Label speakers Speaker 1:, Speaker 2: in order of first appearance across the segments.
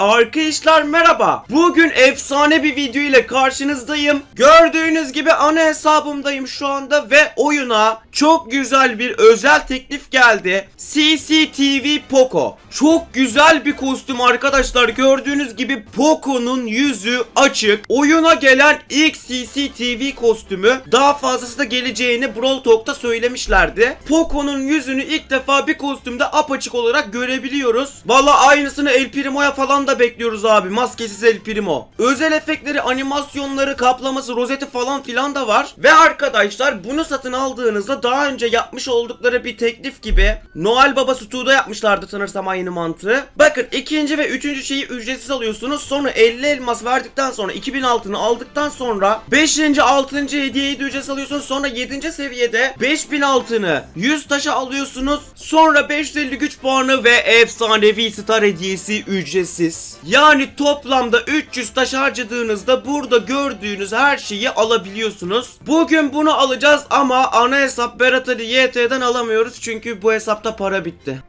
Speaker 1: Arkadaşlar merhaba. Bugün efsane bir video ile karşınızdayım. Gördüğünüz gibi ana hesabımdayım şu anda ve oyuna çok güzel bir özel teklif geldi. CCTV Poco. Çok güzel bir kostüm arkadaşlar. Gördüğünüz gibi Poco'nun yüzü açık. Oyuna gelen ilk CCTV kostümü. Daha fazlası da geleceğini Brawl Talk'ta söylemişlerdi. Poco'nun yüzünü ilk defa bir kostümde apaçık olarak görebiliyoruz. Valla aynısını El Primo'ya falan da bekliyoruz abi. Maskesiz El Primo. Özel efektleri, animasyonları, kaplaması, rozeti falan filan da var. Ve arkadaşlar bunu satın aldığınızda daha önce yapmış oldukları bir teklif gibi Noel Baba Stu'da yapmışlardı sanırsam aynı mantığı. Bakın ikinci ve üçüncü şeyi ücretsiz alıyorsunuz. Sonra 50 elmas verdikten sonra 2000 altını aldıktan sonra 5. 6. hediyeyi de ücretsiz alıyorsunuz. Sonra 7. seviyede 5000 altını 100 taşa alıyorsunuz. Sonra 550 güç puanı ve efsanevi star hediyesi ücretsiz. Yani toplamda 300 taş harcadığınızda burada gördüğünüz her şeyi alabiliyorsunuz. Bugün bunu alacağız ama ana hesap Berat Ali YT'den alamıyoruz çünkü bu hesapta para bitti.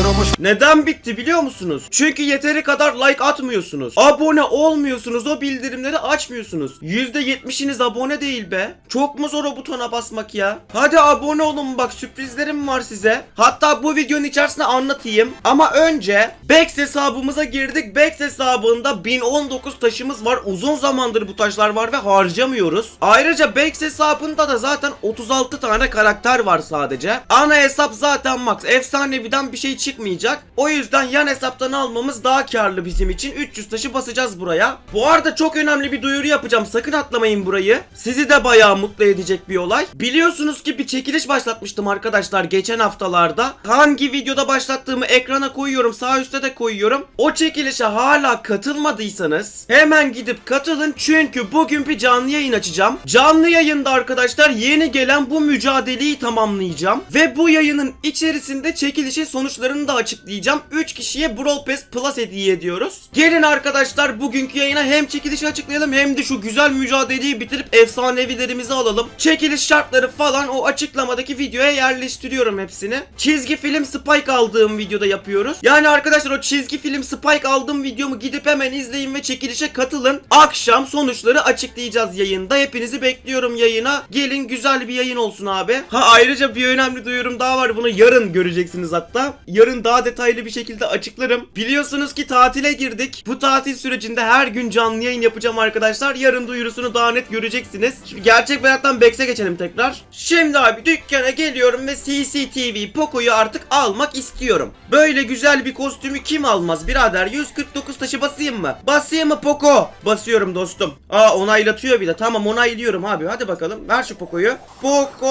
Speaker 2: Kurumuş
Speaker 1: Neden bitti biliyor musunuz? Çünkü yeteri kadar like atmıyorsunuz. Abone olmuyorsunuz. O bildirimleri açmıyorsunuz. %70'iniz abone değil be. Çok mu zor o butona basmak ya? Hadi abone olun bak sürprizlerim var size. Hatta bu videonun içerisinde anlatayım. Ama önce Bex hesabımıza girdik. Bex hesabında 1019 taşımız var. Uzun zamandır bu taşlar var ve harcamıyoruz. Ayrıca Bex hesabında da zaten 36 tane karakter var sadece. Ana hesap zaten max. Efsaneviden bir şey çıkmayacak. O yüzden yan hesaptan almamız daha karlı bizim için. 300 taşı basacağız buraya. Bu arada çok önemli bir duyuru yapacağım. Sakın atlamayın burayı. Sizi de bayağı mutlu edecek bir olay. Biliyorsunuz ki bir çekiliş başlatmıştım arkadaşlar geçen haftalarda. Hangi videoda başlattığımı ekrana koyuyorum. Sağ üstte de koyuyorum. O çekilişe hala katılmadıysanız hemen gidip katılın. Çünkü bugün bir canlı yayın açacağım. Canlı yayında arkadaşlar yeni gelen bu mücadeleyi tamamlayacağım. Ve bu yayının içerisinde çekilişin sonuçlarını da açıklayacağım. 3 kişiye Brawl Pass Plus hediye ediyoruz. Gelin arkadaşlar bugünkü yayına hem çekilişi açıklayalım hem de şu güzel mücadeleyi bitirip efsanevilerimizi alalım. Çekiliş şartları falan o açıklamadaki videoya yerleştiriyorum hepsini. Çizgi film Spike aldığım videoda yapıyoruz. Yani arkadaşlar o çizgi film Spike aldığım videomu gidip hemen izleyin ve çekilişe katılın. Akşam sonuçları açıklayacağız yayında. Hepinizi bekliyorum yayına. Gelin güzel bir yayın olsun abi. Ha ayrıca bir önemli duyurum daha var. Bunu yarın göreceksiniz hatta. Yarın daha detaylı bir şekilde açıklarım. Biliyorsunuz ki tatile girdik. Bu tatil sürecinde her gün canlı yayın yapacağım arkadaşlar. Yarın duyurusunu daha net göreceksiniz. Şimdi gerçek hayattan Bex'e geçelim tekrar. Şimdi abi dükkana geliyorum ve CCTV Poco'yu artık almak istiyorum. Böyle güzel bir kostümü kim almaz birader? 149 taşı basayım mı? Basayım mı Poco? Basıyorum dostum. Aa onaylatıyor bir de. Tamam onaylıyorum abi. Hadi bakalım. Ver şu Poco'yu. Poco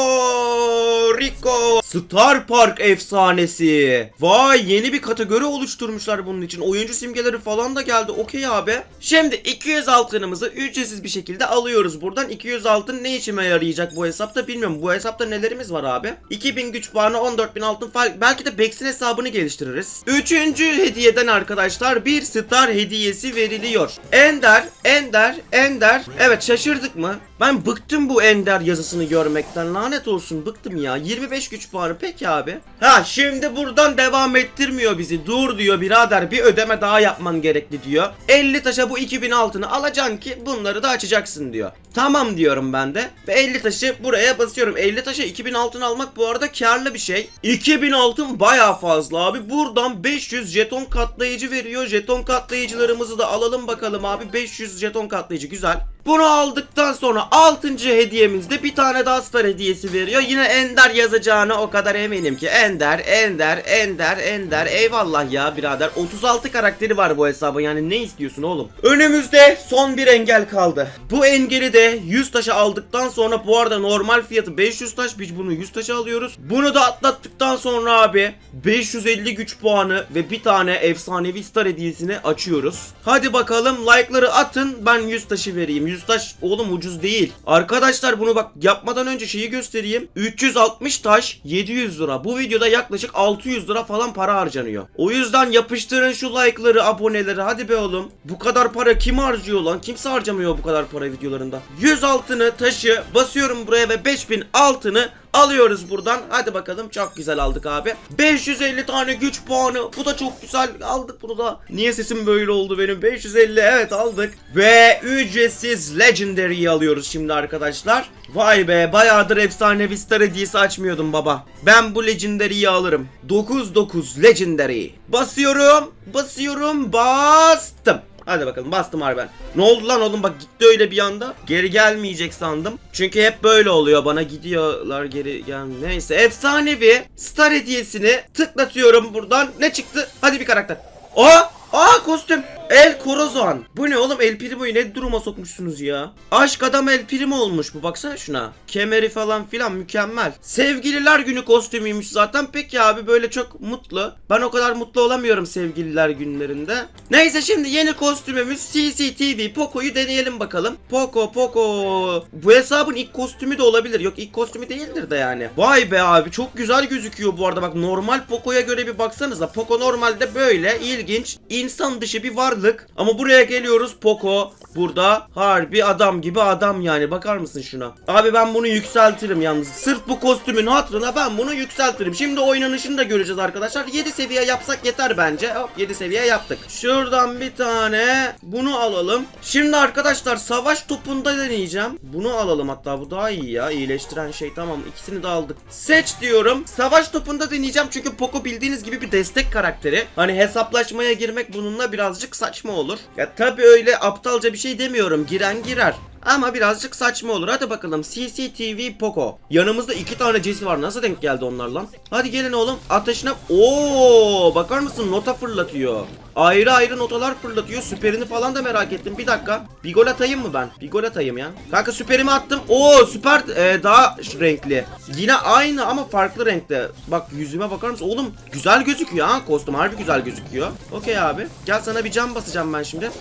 Speaker 1: Rico Star Park efsanesi. Vay yeni bir kategori oluşturmuşlar bunun için. Oyuncu simgeleri falan da geldi. Okey abi. Şimdi 200 altınımızı ücretsiz bir şekilde alıyoruz buradan. 200 altın ne işime yarayacak bu hesapta bilmiyorum. Bu hesapta nelerimiz var abi? 2000 güç puanı 14000 altın falan. Belki de Bex'in hesabını geliştiririz. Üçüncü hediyeden arkadaşlar bir star hediyesi veriliyor. Ender, Ender, Ender. Evet şaşırdık mı? Ben bıktım bu Ender yazısını görmekten. Lanet olsun bıktım ya. 25 güç puanı peki abi. Ha şimdi buradan devam ettirmiyor bizi. Dur diyor birader bir ödeme daha yapman gerekli diyor. 50 taşa bu 2000 altını alacaksın ki bunları da açacaksın diyor. Tamam diyorum ben de. Ve 50 taşı buraya basıyorum. 50 taşa 2000 altın almak bu arada karlı bir şey. 2000 altın baya fazla abi. Buradan 500 jeton katlayıcı veriyor. Jeton katlayıcılarımızı da alalım bakalım abi. 500 jeton katlayıcı güzel. Bunu aldıktan sonra 6. hediyemizde bir tane daha star hediyesi veriyor. Yine Ender yazacağına o kadar eminim ki. Ender, Ender, Ender, Ender. Eyvallah ya birader. 36 karakteri var bu hesabın yani ne istiyorsun oğlum? Önümüzde son bir engel kaldı. Bu engeli de 100 taşa aldıktan sonra bu arada normal fiyatı 500 taş. Biz bunu 100 taşa alıyoruz. Bunu da atlattıktan sonra abi 550 güç puanı ve bir tane efsanevi star hediyesini açıyoruz. Hadi bakalım like'ları atın ben 100 taşı vereyim. 100 taş oğlum ucuz değil. Arkadaşlar bunu bak yapmadan önce şeyi göstereyim. 360 taş 700 lira. Bu videoda yaklaşık 600 lira falan para harcanıyor. O yüzden yapıştırın şu like'ları, aboneleri. Hadi be oğlum. Bu kadar para kim harcıyor lan? Kimse harcamıyor bu kadar para videolarında. 100 altını taşı basıyorum buraya ve 5000 altını Alıyoruz buradan. Hadi bakalım çok güzel aldık abi. 550 tane güç puanı. Bu da çok güzel. Aldık bunu da. Niye sesim böyle oldu benim? 550 evet aldık. Ve ücretsiz Legendary'yi alıyoruz şimdi arkadaşlar. Vay be bayağıdır efsanevi star hediyesi açmıyordum baba. Ben bu Legendary'yi alırım. 99 Legendary. Basıyorum. Basıyorum. Bastım. Hadi bakalım bastım harbiden. Ne oldu lan oğlum bak gitti öyle bir anda. Geri gelmeyecek sandım. Çünkü hep böyle oluyor bana gidiyorlar geri gel. Neyse efsanevi star hediyesini tıklatıyorum buradan. Ne çıktı? Hadi bir karakter. Aa! Aa kostüm. El Corazon. Bu ne oğlum El Primo'yu ne duruma sokmuşsunuz ya? Aşk adam El Primo olmuş bu baksana şuna. Kemeri falan filan mükemmel. Sevgililer günü kostümüymüş zaten. Peki abi böyle çok mutlu. Ben o kadar mutlu olamıyorum sevgililer günlerinde. Neyse şimdi yeni kostümümüz CCTV Poco'yu deneyelim bakalım. Poco Poco. Bu hesabın ilk kostümü de olabilir. Yok ilk kostümü değildir de yani. Vay be abi çok güzel gözüküyor bu arada. Bak normal Poco'ya göre bir baksanıza. Poco normalde böyle ilginç insan dışı bir varlık. Ama buraya geliyoruz Poco burada harbi adam gibi adam yani. Bakar mısın şuna? Abi ben bunu yükseltirim yalnız. Sırf bu kostümün hatırına ben bunu yükseltirim. Şimdi oynanışını da göreceğiz arkadaşlar. 7 seviye yapsak yeter bence. Hop 7 seviye yaptık. Şuradan bir tane bunu alalım. Şimdi arkadaşlar savaş topunda deneyeceğim. Bunu alalım hatta bu daha iyi ya. İyileştiren şey tamam ikisini de aldık. Seç diyorum. Savaş topunda deneyeceğim çünkü Poco bildiğiniz gibi bir destek karakteri. Hani hesaplaşmaya girmek bununla birazcık saçma olur. Ya tabi öyle aptalca bir şey demiyorum. Giren girer. Ama birazcık saçma olur. Hadi bakalım. CCTV Poco. Yanımızda iki tane Jesse var. Nasıl denk geldi onlar lan? Hadi gelin oğlum. Ateşine... Oo, bakar mısın? Nota fırlatıyor. Ayrı ayrı notalar fırlatıyor. Süperini falan da merak ettim. Bir dakika. Bir gol atayım mı ben? Bir gol atayım ya. Kanka süperimi attım. Oo süper e, daha renkli. Yine aynı ama farklı renkte. Bak yüzüme bakar mısın? Oğlum güzel gözüküyor ha. Kostüm harbi güzel gözüküyor. Okey abi. Gel sana bir cam basacağım ben şimdi.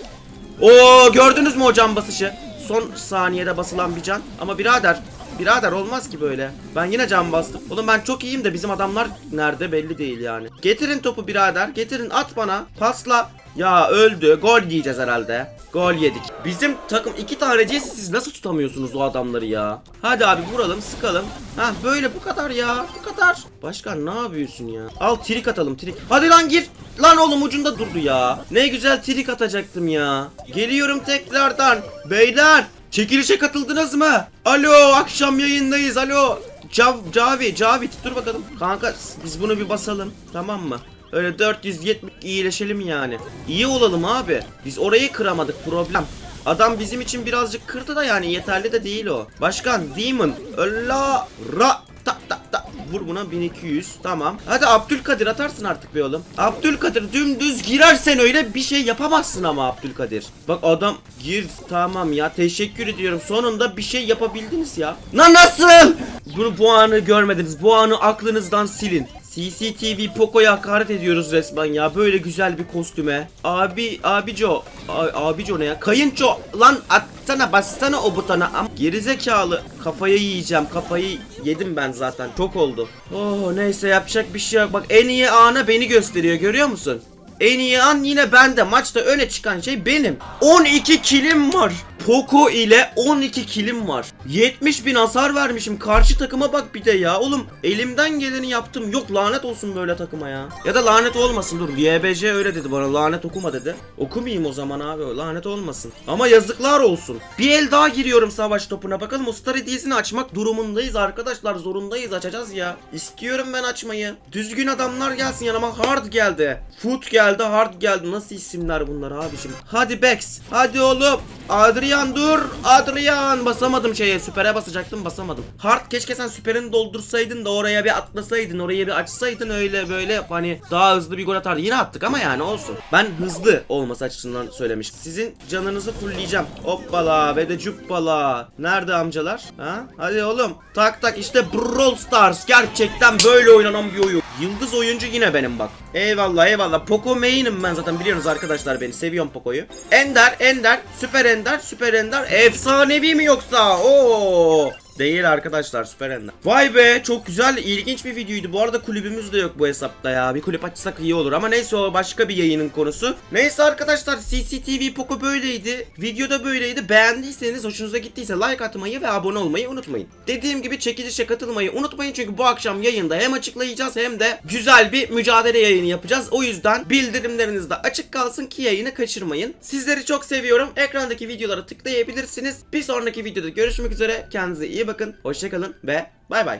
Speaker 1: Oo gördünüz mü o cam basışı? Son saniyede basılan bir can. Ama birader Birader olmaz ki böyle. Ben yine can bastım. Oğlum ben çok iyiyim de bizim adamlar nerede belli değil yani. Getirin topu birader. Getirin at bana. Pasla. Ya öldü. Gol yiyeceğiz herhalde. Gol yedik. Bizim takım iki tane Jesse siz nasıl tutamıyorsunuz o adamları ya? Hadi abi vuralım sıkalım. Hah böyle bu kadar ya. Bu kadar. Başkan ne yapıyorsun ya? Al trik atalım trik. Hadi lan gir. Lan oğlum ucunda durdu ya. Ne güzel trik atacaktım ya. Geliyorum tekrardan. Beyler çekilişe katıldınız mı? Alo akşam yayındayız. Alo. Cav, Cavi, Cavit dur bakalım. Kanka biz bunu bir basalım. Tamam mı? Öyle 470 iyileşelim yani. İyi olalım abi. Biz orayı kıramadık problem. Adam bizim için birazcık kırdı da yani yeterli de değil o. Başkan Demon. Ölla ra ta ta ta. Vur buna 1200 tamam. Hadi Abdülkadir atarsın artık be oğlum. Abdülkadir dümdüz girersen öyle bir şey yapamazsın ama Abdülkadir. Bak adam gir tamam ya teşekkür ediyorum. Sonunda bir şey yapabildiniz ya. Na nasıl? Bunu bu anı görmediniz. Bu anı aklınızdan silin. CCTV Poco'ya hakaret ediyoruz resmen ya. Böyle güzel bir kostüme. Abi, abico. A- abico ne ya? Kayınço. Lan atsana bassana o butona. Am Gerizekalı. Kafayı yiyeceğim. Kafayı yedim ben zaten. Çok oldu. Oh neyse yapacak bir şey yok. Bak en iyi ana beni gösteriyor. Görüyor musun? En iyi an yine bende. Maçta öne çıkan şey benim. 12 kilim var. Poco ile 12 kilim var. 70 bin hasar vermişim. Karşı takıma bak bir de ya. Oğlum elimden geleni yaptım. Yok lanet olsun böyle takıma ya. Ya da lanet olmasın dur. YBC öyle dedi bana. Lanet okuma dedi. Okumayayım o zaman abi. Lanet olmasın. Ama yazıklar olsun. Bir el daha giriyorum savaş topuna. Bakalım o star hediyesini açmak durumundayız arkadaşlar. Zorundayız açacağız ya. İstiyorum ben açmayı. Düzgün adamlar gelsin yanıma. Hard geldi. Foot geldi. Hard geldi. Nasıl isimler bunlar abicim? Hadi Bex. Hadi oğlum. Adrian dur. Adrian. Basamadım şeye. Süpere basacaktım basamadım. Hard keşke sen süperini doldursaydın da oraya bir atlasaydın. Oraya bir açsaydın öyle böyle hani daha hızlı bir gol atardı. Yine attık ama yani olsun. Ben hızlı olması açısından söylemiş. Sizin canınızı fullleyeceğim. Hoppala ve de cuppala. Nerede amcalar? Ha? Hadi oğlum. Tak tak işte Brawl Stars. Gerçekten böyle oynanan bir oyun. Yıldız oyuncu yine benim bak. Eyvallah eyvallah. Poco main'im ben zaten biliyorsunuz arkadaşlar beni. Seviyorum Poco'yu. Ender, Ender, Süper Ender, Süper Ender. Efsanevi mi yoksa? Oo. Değil arkadaşlar Süper Ender. Vay be çok güzel ilginç bir videoydu. Bu arada kulübümüz de yok bu hesapta ya. Bir kulüp açsak iyi olur ama neyse o başka bir yayının konusu. Neyse arkadaşlar CCTV Poco böyleydi. Videoda böyleydi. Beğendiyseniz hoşunuza gittiyse like atmayı ve abone olmayı unutmayın. Dediğim gibi çekilişe katılmayı unutmayın çünkü bu akşam yayında hem açıklayacağız hem de güzel bir mücadele yayını yapacağız. O yüzden bildirimleriniz de açık kalsın ki yayını kaçırmayın. Sizleri çok seviyorum. Ekrandaki videolara tıklayabilirsiniz. Bir sonraki videoda görüşmek üzere. Kendinize iyi bakın. Hoşçakalın ve bay bay.